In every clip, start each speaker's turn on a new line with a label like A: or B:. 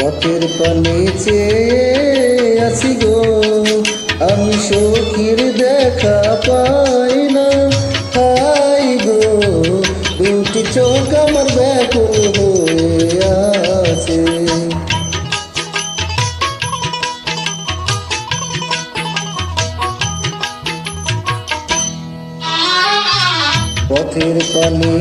A: পথের পানে চেয়ে গো। আমি সখীর দেখা পাই না। হাই গো, দুটি চোখ আমার ব্যাকুল হয়ে আছে। পথের পানে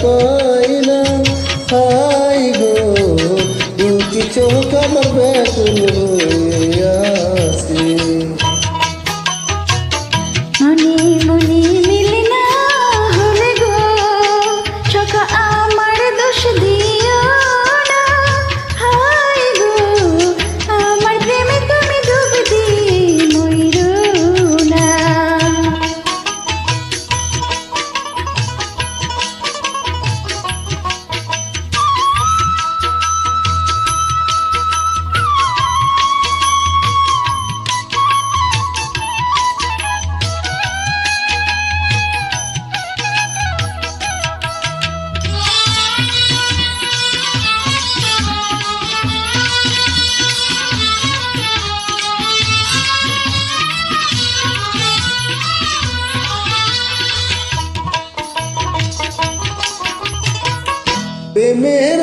B: को me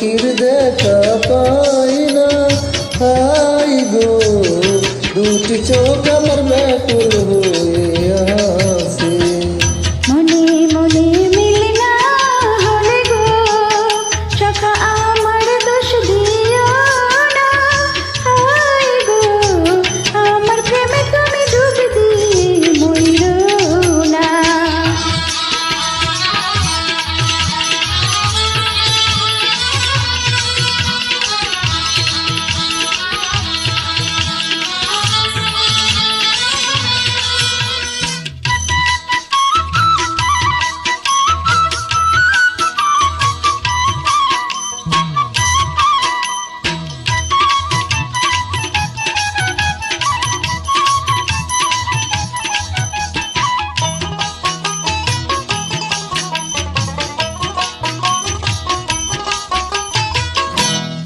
B: फिर देखा पाई ना आई गो दूट चौका पर मैं कुल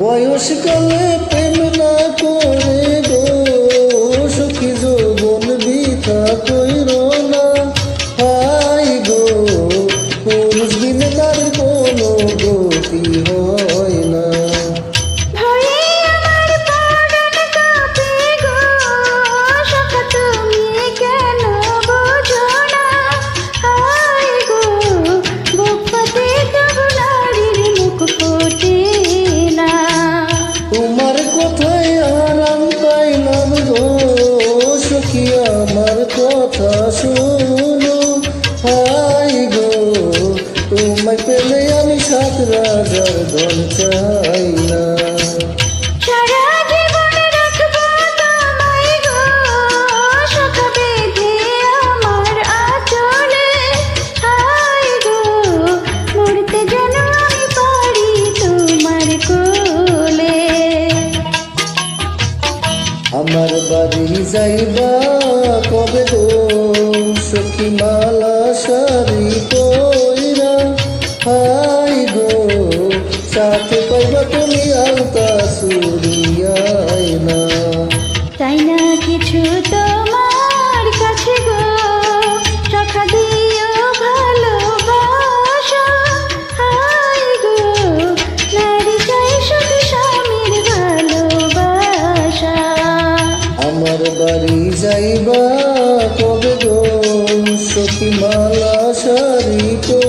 A: বয়সকালে প্রেম না
B: আমার
A: কথা শুনো। হাই গো তোমায় পেলে আমি সাত রাজার দল চাই না।
B: আমার
A: বাড়ি যাইবা কি মালা সারি পইরা হাই গো সাথে পাইবা তুমি আলতা সুরিয়ায় না।
B: তাই না?
A: You.